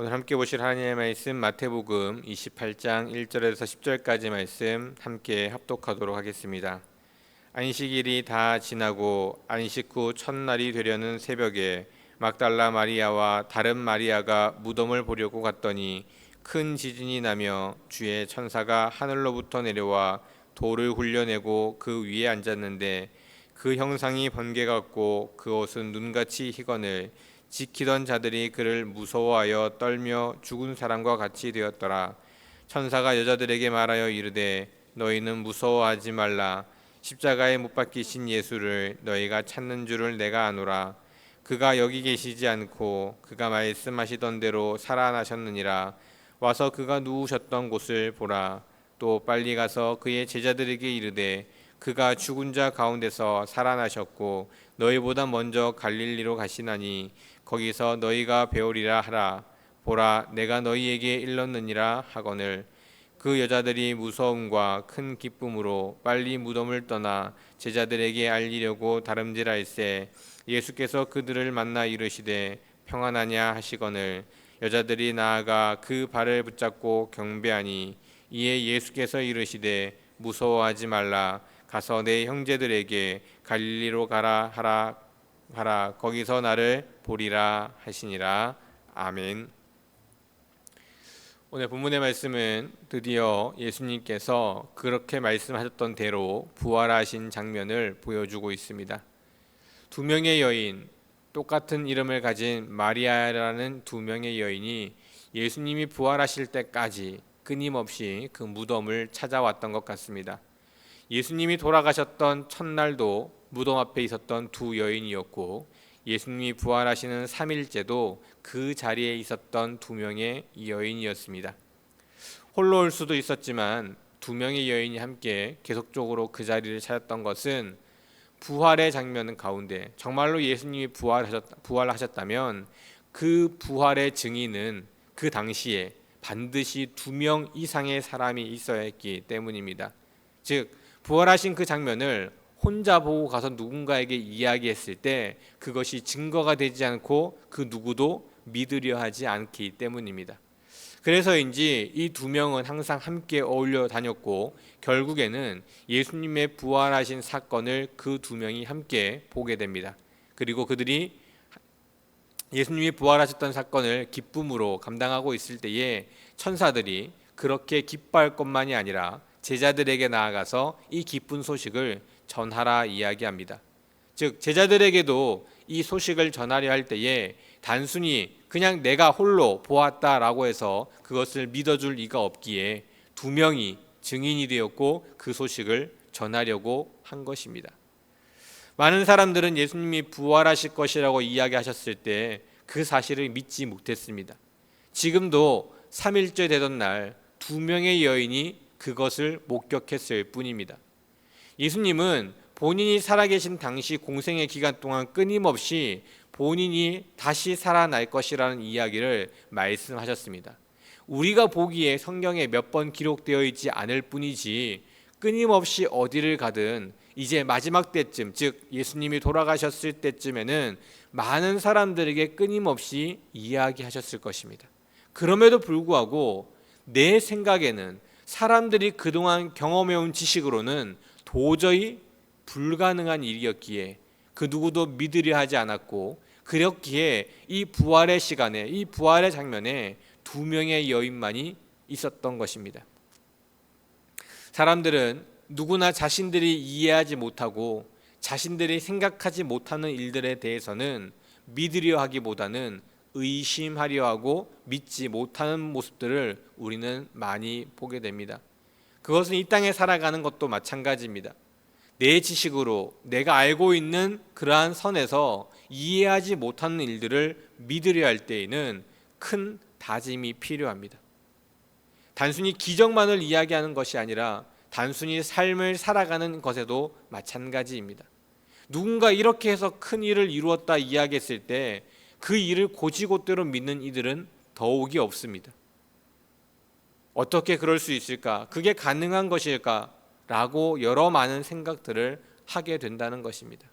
오늘 함께 보실 하나님의 말씀 마태복음 28장 1절에서 10절까지 말씀 함께 합독하도록 하겠습니다. 안식일이 다 지나고 안식 후 첫날이 되려는 새벽에 막달라 마리아와 다른 마리아가 무덤을 보려고 갔더니 큰 지진이 나며 주의 천사가 하늘로부터 내려와 돌을 굴려내고 그 위에 앉았는데 그 형상이 번개 같고 그 옷은 눈같이 희건을 지키던 자들이 그를 무서워하여 떨며 죽은 사람과 같이 되었더라. 천사가 여자들에게 말하여 이르되 너희는 무서워하지 말라. 십자가에 못 박히신 예수를 너희가 찾는 줄을 내가 아노라. 그가 여기 계시지 않고 그가 말씀하시던 대로 살아나셨느니라. 와서 그가 누우셨던 곳을 보라. 또 빨리 가서 그의 제자들에게 이르되 그가 죽은 자 가운데서 살아나셨고 너희보다 먼저 갈릴리로 가시나니 거기서 너희가 배우리라 하라. 보라 내가 너희에게 일렀느니라 하거늘. 그 여자들이 무서움과 큰 기쁨으로 빨리 무덤을 떠나 제자들에게 알리려고 다름질할세. 예수께서 그들을 만나 이르시되 평안하냐 하시거늘. 여자들이 나아가 그 발을 붙잡고 경배하니 이에 예수께서 이르시되 무서워하지 말라 가서 내 형제들에게 갈릴리로 가라 하라 하라 거기서 나를 보리라 하시니라 아멘. 오늘 본문의 말씀은 드디어 예수님께서 그렇게 말씀하셨던 대로 부활하신 장면을 보여주고 있습니다. 두 명의 여인 똑같은 이름을 가진 마리아라는 두 명의 여인이 예수님이 부활하실 때까지 끊임없이 그 무덤을 찾아왔던 것 같습니다. 예수님이 돌아가셨던 첫날도 무덤 앞에 있었던 두 여인이었고 예수님이 부활하시는 3일째도 그 자리에 있었던 두 명의 여인이었습니다. 홀로 올 수도 있었지만 두 명의 여인이 함께 계속적으로 그 자리를 찾았던 것은 부활의 장면 가운데 정말로 예수님이 부활하셨, 부활하셨다면 그 부활의 증인은 그 당시에 반드시 두 명 이상의 사람이 있어야 했기 때문입니다. 즉 부활하신 그 장면을 혼자 보고 가서 누군가에게 이야기했을 때 그것이 증거가 되지 않고 그 누구도 믿으려 하지 않기 때문입니다. 그래서인지 이 두 명은 항상 함께 어울려 다녔고 결국에는 예수님의 부활하신 사건을 그 두 명이 함께 보게 됩니다. 그리고 그들이 예수님이 부활하셨던 사건을 기쁨으로 감당하고 있을 때에 천사들이 그렇게 기뻐할 것만이 아니라 제자들에게 나아가서 이 기쁜 소식을 전하라 이야기합니다. 즉 제자들에게도 이 소식을 전하려 할 때에 단순히 그냥 내가 홀로 보았다라고 해서 그것을 믿어줄 리가 없기에 두 명이 증인이 되었고 그 소식을 전하려고 한 것입니다. 많은 사람들은 예수님이 부활하실 것이라고 이야기하셨을 때 그 사실을 믿지 못했습니다. 지금도 3일째 되던 날 두 명의 여인이 그것을 목격했을 뿐입니다. 예수님은 본인이 살아계신 당시 공생의 기간 동안 끊임없이 본인이 다시 살아날 것이라는 이야기를 말씀하셨습니다. 우리가 보기에 성경에 몇 번 기록되어 있지 않을 뿐이지 끊임없이 어디를 가든 이제 마지막 때쯤 즉 예수님이 돌아가셨을 때쯤에는 많은 사람들에게 끊임없이 이야기하셨을 것입니다. 그럼에도 불구하고 내 생각에는 사람들이 그동안 경험해온 지식으로는 도저히 불가능한 일이었기에 그 누구도 믿으려 하지 않았고 그렇기에 이 부활의 시간에 이 부활의 장면에 두 명의 여인만이 있었던 것입니다. 사람들은 누구나 자신들이 이해하지 못하고 자신들이 생각하지 못하는 일들에 대해서는 믿으려 하기보다는 의심하려 하고 믿지 못하는 모습들을 우리는 많이 보게 됩니다. 그것은 이 땅에 살아가는 것도 마찬가지입니다. 내 지식으로 내가 알고 있는 그러한 선에서 이해하지 못하는 일들을 믿으려 할 때에는 큰 다짐이 필요합니다. 단순히 기적만을 이야기하는 것이 아니라 단순히 삶을 살아가는 것에도 마찬가지입니다. 누군가 이렇게 해서 큰 일을 이루었다 이야기했을 때 그 일을 고지고대로 믿는 이들은 더욱이 없습니다. 어떻게 그럴 수 있을까? 그게 가능한 것일까? 라고 여러 많은 생각들을 하게 된다는 것입니다.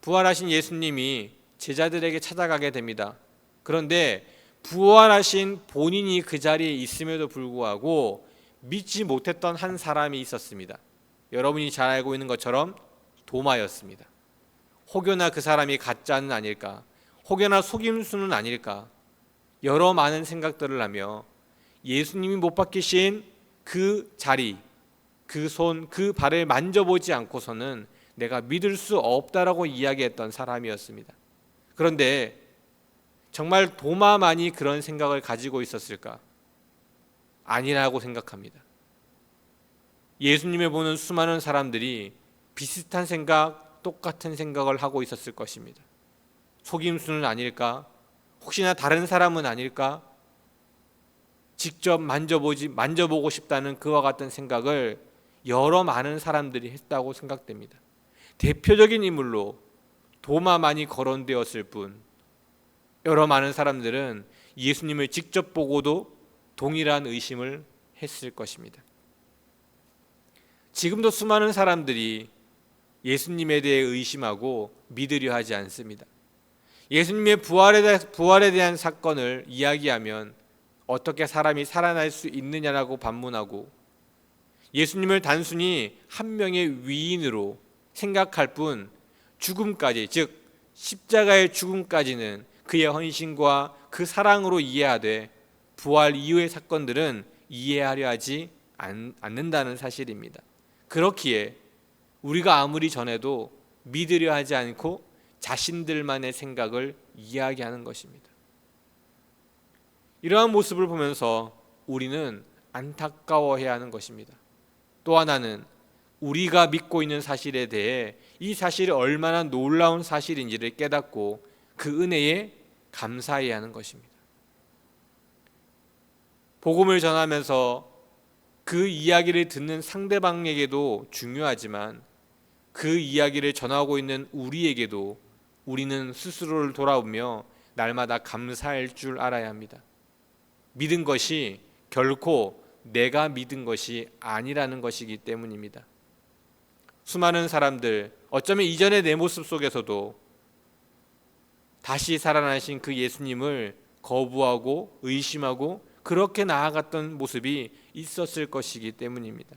부활하신 예수님이 제자들에게 찾아가게 됩니다. 그런데 부활하신 본인이 그 자리에 있음에도 불구하고 믿지 못했던 한 사람이 있었습니다. 여러분이 잘 알고 있는 것처럼 도마였습니다. 혹여나 그 사람이 가짜는 아닐까? 혹여나 속임수는 아닐까? 여러 많은 생각들을 하며 예수님이 못 박히신 그 자리, 그 손, 그 발을 만져보지 않고서는 내가 믿을 수 없다라고 이야기했던 사람이었습니다. 그런데 정말 도마만이 그런 생각을 가지고 있었을까? 아니라고 생각합니다. 예수님을 보는 수많은 사람들이 비슷한 생각, 똑같은 생각을 하고 있었을 것입니다. 속임수는 아닐까? 혹시나 다른 사람은 아닐까? 직접 만져보지 만져보고 싶다는 그와 같은 생각을 여러 많은 사람들이 했다고 생각됩니다. 대표적인 인물로 도마만이 거론되었을 뿐 여러 많은 사람들은 예수님을 직접 보고도 동일한 의심을 했을 것입니다. 지금도 수많은 사람들이 예수님에 대해 의심하고 믿으려 하지 않습니다. 예수님의 부활에, 부활에 대한 사건을 이야기하면 어떻게 사람이 살아날 수 있느냐라고 반문하고 예수님을 단순히 한 명의 위인으로 생각할 뿐 죽음까지 즉 십자가의 죽음까지는 그의 헌신과 그 사랑으로 이해하되 부활 이후의 사건들은 이해하려 하지 않는다는 사실입니다. 그렇기에 우리가 아무리 전해도 믿으려 하지 않고 자신들만의 생각을 이야기하는 것입니다. 이러한 모습을 보면서 우리는 안타까워해야 하는 것입니다. 또 하나는 우리가 믿고 있는 사실에 대해 이 사실이 얼마나 놀라운 사실인지를 깨닫고 그 은혜에 감사해야 하는 것입니다. 복음을 전하면서 그 이야기를 듣는 상대방에게도 중요하지만 그 이야기를 전하고 있는 우리에게도 우리는 스스로를 돌아보며 날마다 감사할 줄 알아야 합니다. 믿은 것이 결코 내가 믿은 것이 아니라는 것이기 때문입니다. 수많은 사람들, 어쩌면 이전의 내 모습 속에서도 다시 살아나신 그 예수님을 거부하고 의심하고 그렇게 나아갔던 모습이 있었을 것이기 때문입니다.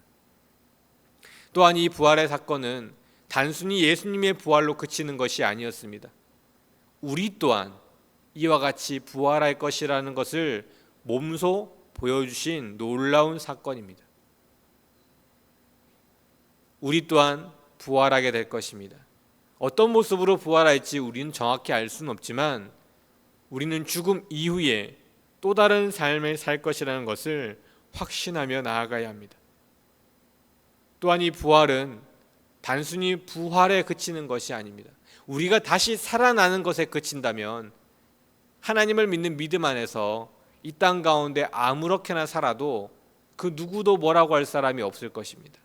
또한 이 부활의 사건은 단순히 예수님의 부활로 그치는 것이 아니었습니다. 우리 또한 이와 같이 부활할 것이라는 것을 몸소 보여주신 놀라운 사건입니다. 우리 또한 부활하게 될 것입니다. 어떤 모습으로 부활할지 우리는 정확히 알 수는 없지만 우리는 죽음 이후에 또 다른 삶을 살 것이라는 것을 확신하며 나아가야 합니다. 또한 이 부활은 단순히 부활에 그치는 것이 아닙니다. 우리가 다시 살아나는 것에 그친다면 하나님을 믿는 믿음 안에서 이 땅 가운데 아무렇게나 살아도 그 누구도 뭐라고 할 사람이 없을 것입니다.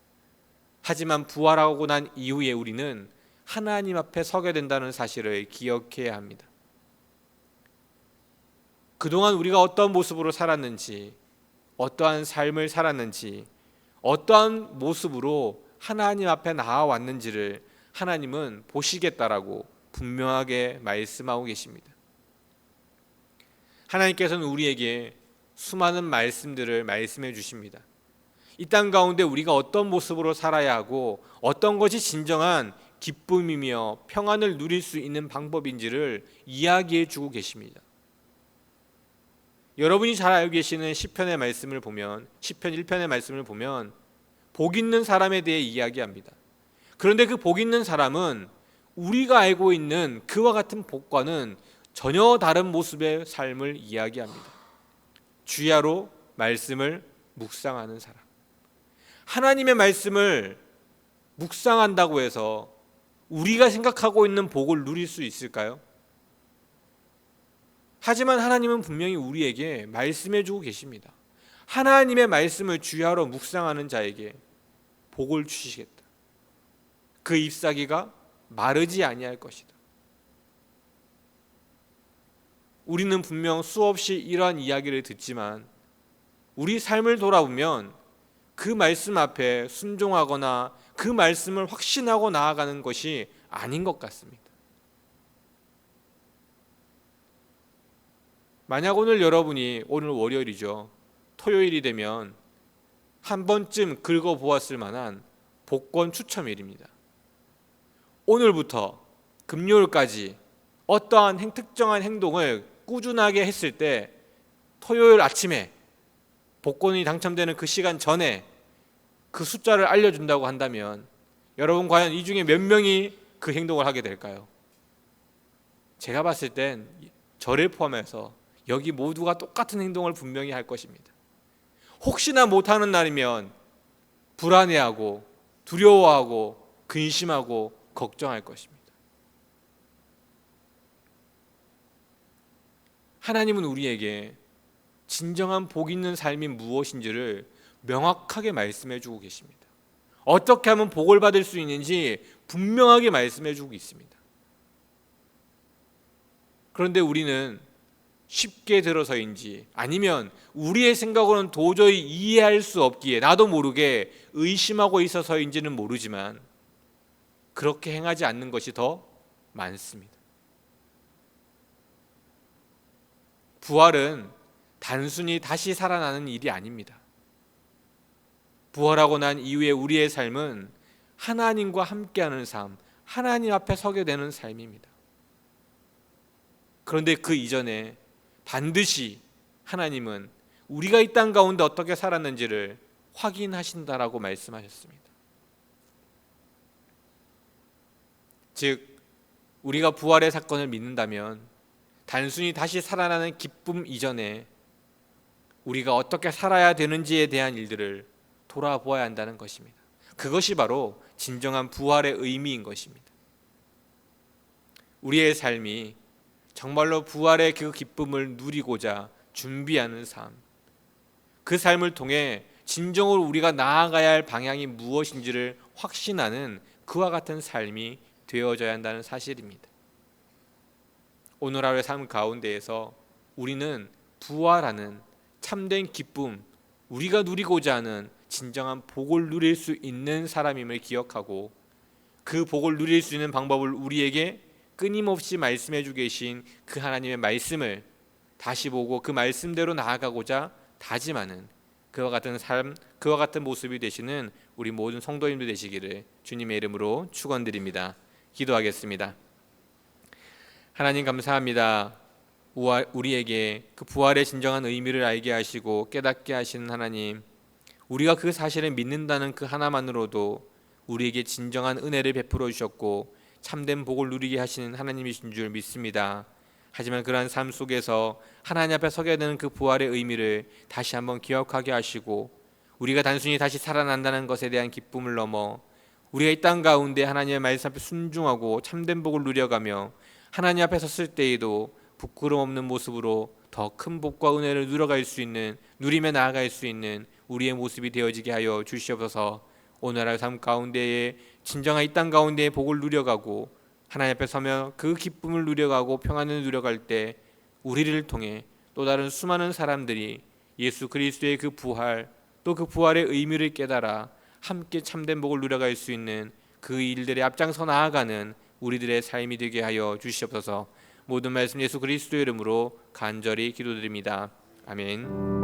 하지만 부활하고 난 이후에 우리는 하나님 앞에 서게 된다는 사실을 기억해야 합니다. 그동안 우리가 어떤 모습으로 살았는지, 어떠한 삶을 살았는지, 어떠한 모습으로 하나님 앞에 나아왔는지를 하나님은 보시겠다라고 분명하게 말씀하고 계십니다. 하나님께서는 우리에게 수많은 말씀들을 말씀해 주십니다. 이 땅 가운데 우리가 어떤 모습으로 살아야 하고 어떤 것이 진정한 기쁨이며 평안을 누릴 수 있는 방법인지를 이야기해 주고 계십니다. 여러분이 잘 알고 계시는 시편의 말씀을 보면 시편 1편의 말씀을 보면 복 있는 사람에 대해 이야기합니다. 그런데 그 복 있는 사람은 우리가 알고 있는 그와 같은 복과는 전혀 다른 모습의 삶을 이야기합니다. 주야로 말씀을 묵상하는 사람. 하나님의 말씀을 묵상한다고 해서 우리가 생각하고 있는 복을 누릴 수 있을까요? 하지만 하나님은 분명히 우리에게 말씀해 주고 계십니다. 하나님의 말씀을 주야로 묵상하는 자에게 복을 주시겠다. 그 잎사귀가 마르지 아니할 것이다. 우리는 분명 수없이 이러한 이야기를 듣지만 우리 삶을 돌아보면 그 말씀 앞에 순종하거나 그 말씀을 확신하고 나아가는 것이 아닌 것 같습니다. 만약 오늘 여러분이 오늘 월요일이죠. 토요일이 되면 한 번쯤 긁어 보았을 만한 복권 추첨일입니다. 오늘부터 금요일까지 어떠한 행- 특정한 행동을 꾸준하게 했을 때 토요일 아침에 복권이 당첨되는 그 시간 전에 그 숫자를 알려준다고 한다면 여러분 과연 이 중에 몇 명이 그 행동을 하게 될까요? 제가 봤을 땐 저를 포함해서 여기 모두가 똑같은 행동을 분명히 할 것입니다. 혹시나 못하는 날이면 불안해하고 두려워하고 근심하고 걱정할 것입니다. 하나님은 우리에게 진정한 복 있는 삶이 무엇인지를 명확하게 말씀해 주고 계십니다. 어떻게 하면 복을 받을 수 있는지 분명하게 말씀해 주고 있습니다. 그런데 우리는 쉽게 들어서인지 아니면 우리의 생각으로는 도저히 이해할 수 없기에 나도 모르게 의심하고 있어서인지는 모르지만 그렇게 행하지 않는 것이 더 많습니다. 부활은 단순히 다시 살아나는 일이 아닙니다. 부활하고 난 이후에 우리의 삶은 하나님과 함께하는 삶, 하나님 앞에 서게 되는 삶입니다. 그런데 그 이전에 반드시 하나님은 우리가 이 땅 가운데 어떻게 살았는지를 확인하신다라고 말씀하셨습니다. 즉 우리가 부활의 사건을 믿는다면 단순히 다시 살아나는 기쁨 이전에 우리가 어떻게 살아야 되는지에 대한 일들을 돌아보아야 한다는 것입니다. 그것이 바로 진정한 부활의 의미인 것입니다. 우리의 삶이 정말로 부활의 그 기쁨을 누리고자 준비하는 삶. 그 삶을 통해 진정으로 우리가 나아가야 할 방향이 무엇인지를 확신하는 그와 같은 삶이 되어져야 한다는 사실입니다. 오늘 하루의 삶 가운데에서 우리는 부활하는 참된 기쁨, 우리가 누리고자 하는 진정한 복을 누릴 수 있는 사람임을 기억하고 그 복을 누릴 수 있는 방법을 우리에게 끊임없이 말씀해 주고 계신 그 하나님의 말씀을 다시 보고 그 말씀대로 나아가고자 다짐하는 그와 같은 삶, 그와 같은 모습이 되시는 우리 모든 성도님들 되시기를 주님의 이름으로 축원드립니다. 기도하겠습니다. 하나님 감사합니다. 우리에게 그 부활의 진정한 의미를 알게 하시고 깨닫게 하시는 하나님, 우리가 그 사실을 믿는다는 그 하나만으로도 우리에게 진정한 은혜를 베풀어 주셨고 참된 복을 누리게 하시는 하나님이신 줄 믿습니다. 하지만 그러한 삶 속에서 하나님 앞에 서게 되는 그 부활의 의미를 다시 한번 기억하게 하시고 우리가 단순히 다시 살아난다는 것에 대한 기쁨을 넘어 우리가 이 땅 가운데 하나님의 말씀 앞에 순종하고 참된 복을 누려가며 하나님 앞에 섰을 때에도 부끄럼 없는 모습으로 더 큰 복과 은혜를 누려갈 수 있는 누리며 나아갈 수 있는 우리의 모습이 되어지게 하여 주시옵소서. 오늘 하루 삶 가운데에 진정한 이 땅 가운데의 복을 누려가고 하나님 앞에 서며 그 기쁨을 누려가고 평안을 누려갈 때 우리를 통해 또 다른 수많은 사람들이 예수 그리스도의 그 부활 또 그 부활의 의미를 깨달아 함께 참된 복을 누려갈 수 있는 그 일들에 앞장서 나아가는 우리들의 삶이 되게 하여 주시옵소서. 모든 말씀 예수 그리스도의 이름으로 간절히 기도드립니다. 아멘.